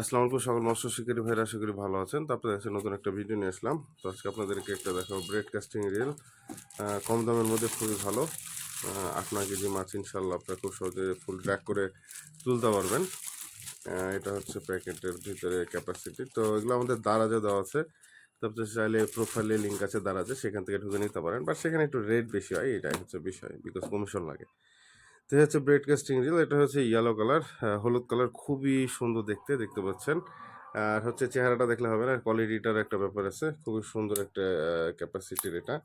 আসসালামু আলাইকুম, সকল মৎস্য শিকারী ভাইরা, আশা করি ভালো আছেন। তো আপনাদের কাছে নতুন একটা ভিডিও নিয়ে আসলাম। তো আজকে আপনাদেরকে একটা দেখাবো ব্রেড কাস্টিং রিল কম দামের মধ্যে খুবই ভালো। আট, নয় কেজি মাছ ইনশাল্লাহ আপনারা খুব সহজে ফুল ট্র্যাক করে তুলতে পারবেন। এটা হচ্ছে প্যাকেটের ভিতরে ক্যাপাসিটি তো এগুলো আমাদের দারাজে দেওয়া আছে। তারপরে চাইলে প্রোফাইলে লিঙ্ক আছে দারাজে, সেখান থেকে ঢুকে নিতে পারেন। বাট সেখানে একটু রেট বেশি হয়, এটাই হচ্ছে বিষয় বিকজ কমিশন লাগে। তো হচ্ছে ব্রেড কাস্টিং রিল, এটা হচ্ছে ইয়েলো কালার হলুদ কালার খুবই সুন্দর দেখতে দেখতে পাচ্ছেন। আর হচ্ছে চেহারাটা দেখলে হবে না কোয়ালিটিটার একটা ব্যাপার আছে, খুবই সুন্দর একটা ক্যাপাসিটির এটা।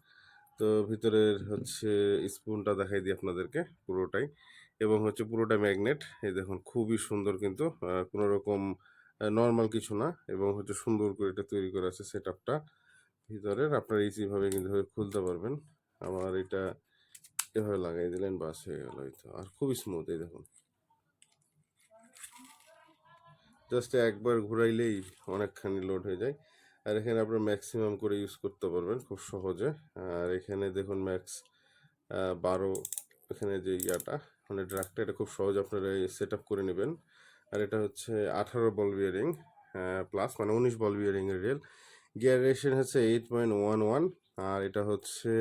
তো ভিতরের হচ্ছে স্পুনটা দেখাই দিই আপনাদেরকে পুরোটাই। এবং হচ্ছে পুরোটা ম্যাগনেট এই দেখুন, খুবই সুন্দর কিন্তু কোনো রকম নর্মাল কিছু না, এবং হচ্ছে সুন্দর করে এটা তৈরি করা আছে সেট আপটা ভিতরের আপনারা ইজিভাবে কিন্তু খুলতে পারবেন। আমার এটা এভাবে লাগাই দিলেন, বাস হয়ে গেল এই তো আর খুবই স্মুথ এই দেখুন। জাস্ট একবার ঘুরাইলেই অনেকখানি লোড হয়ে যায়। আর এখানে আপনার ম্যাক্সিমাম করে ইউজ করতে পারবেন খুব সহজে। আর এখানে দেখুন ম্যাক্স বারো, এখানে যে ইয়াটা মানে ড্রাগটা এটা খুব সহজ আপনারা সেট আপ করে নেবেন। আর এটা হচ্ছে আঠারো বল বিয়ারিং প্লাস মানে উনিশ বল বিয়ারিং এর রেল গিয়ার রেশন হচ্ছে এইট পয়েন্ট ওয়ান ওয়ান আর এটা হচ্ছে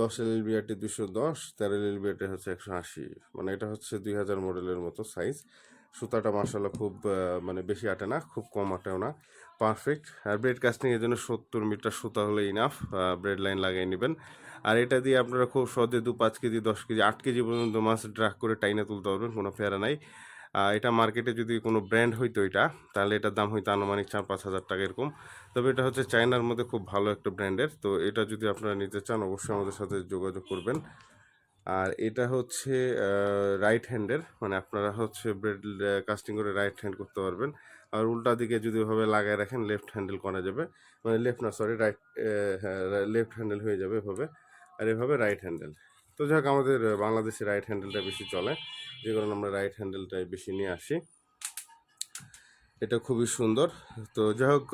দশ এল এল বিআরটি দুশো দশ তেরো এল এল বিআরটি হচ্ছে একশো আশি। মানে এটা হচ্ছে দুই হাজার মডেলের মতো সাইজ। সুতাটা মার্শাল্লাহ খুব মানে বেশি আটে না, খুব কম আটেও না। পারফেক্ট। আর ব্রেড কাস্টিং এর জন্য সত্তর মিটার সুতা হলে ইনাফ ব্রেড লাইন লাগিয়ে নেবেন। আর এটা দিয়ে আপনারা খুব সহজে দু পাঁচ কেজি, দশ কেজি, আট কেজি পর্যন্ত মাছ ড্রাগ করে টাইনে তুলতে পারবেন, কোনো ফেরা নাই। এটা মার্কেটে যদি কোনো ব্র্যান্ড হইতো এটা, তাহলে এটার দাম হইতো আনুমানিক চার পাঁচ হাজার টাকা এরকম। তবে এটা হচ্ছে চায়নার মধ্যে খুব ভালো একটা ব্র্যান্ডের, তো এটা যদি আপনারা নিতে চান অবশ্যই আমাদের সাথে যোগাযোগ করবেন। আর এটা হচ্ছে রাইট হ্যান্ডের মানে আপনারা হচ্ছে ব্রেড কাস্টিং করে রাইট হ্যান্ড করতে পারবেন। আর উল্টা দিকে যদি ওভাবে লাগায় রাখেন লেফট হ্যান্ডেল করা যাবে। মানে লেফট না সরি রাইট লেফট হ্যান্ডেল হয়ে যাবে এভাবে। আর এভাবে রাইট হ্যান্ডেল তো যাই হোক, আমাদের বাংলাদেশে রাইট হ্যান্ডেলটা বেশি চলে। যে কারণে আমরা রাইট হ্যান্ডেলটাই বেশি নিয়ে আসি। এটা খুবই সুন্দর। তো যাই হোক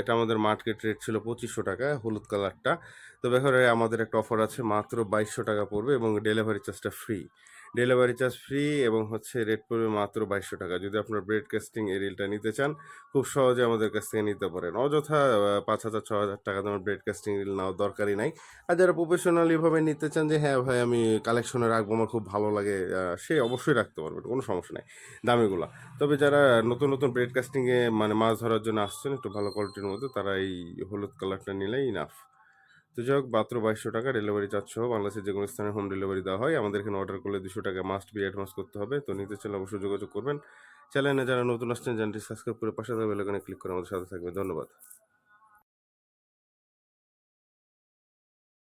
এটা আমাদের মার্কেট রেট ছিল পঁচিশশো টাকা, হলুদ কালারটা তো ব্যাপারে আমাদের একটা অফার আছে, মাত্র বাইশশো টাকা পড়বে এবং ডেলিভারি চার্জটা ফ্রি ডেলিভারি চার্জ ফ্রি এবং হচ্ছে রেট পড়বে মাত্র বাইশশো টাকা। যদি আপনার ব্রেড কাস্টিং এই রিলটা নিতে চান, খুব সহজে আমাদের কাছ থেকে নিতে পারেন। অযথা পাঁচ হাজার, ছ হাজার টাকা দামের ব্রেড কাস্টিং রিল নেওয়ার দরকারই নাই। আর যারা প্রফেশনালিভাবে নিতে চান যে হ্যাঁ ভাই, আমি কালেকশনে রাখব, আমার খুব ভালো লাগে সে অবশ্যই রাখতে পারবেন, কোনো সমস্যা নাই, দামিগুলো। তবে যারা নতুন নতুন ব্রেড কাস্টিংয়ে মানে মাছ ধরার জন্য আসছেন, একটু ভালো কোয়ালিটির মধ্যে, তারা এই হলুদ কালারটা নিলেই ইনাফ তো যাই হোক, মাত্র বাইশশো টাকা ডেলিভারি চার্জ সহ বাংলাদেশের যে কোনো স্থানে হোম ডেলিভারি দেওয়া হয়। আমাদের এখানে অর্ডার করলে দুশো টাকা মাস্ট বি অ্যাডভান্স করতে হবে। তো নিতে চাইলে অবশ্যই যোগাযোগ করবেন। চ্যানেলে যারা নতুন আসছেন চ্যানেলটি সাবস্ক্রাইব করে পাশে থাকবে বেলাকানে ক্লিক করে আমাদের সাথে থাকবে ধন্যবাদ।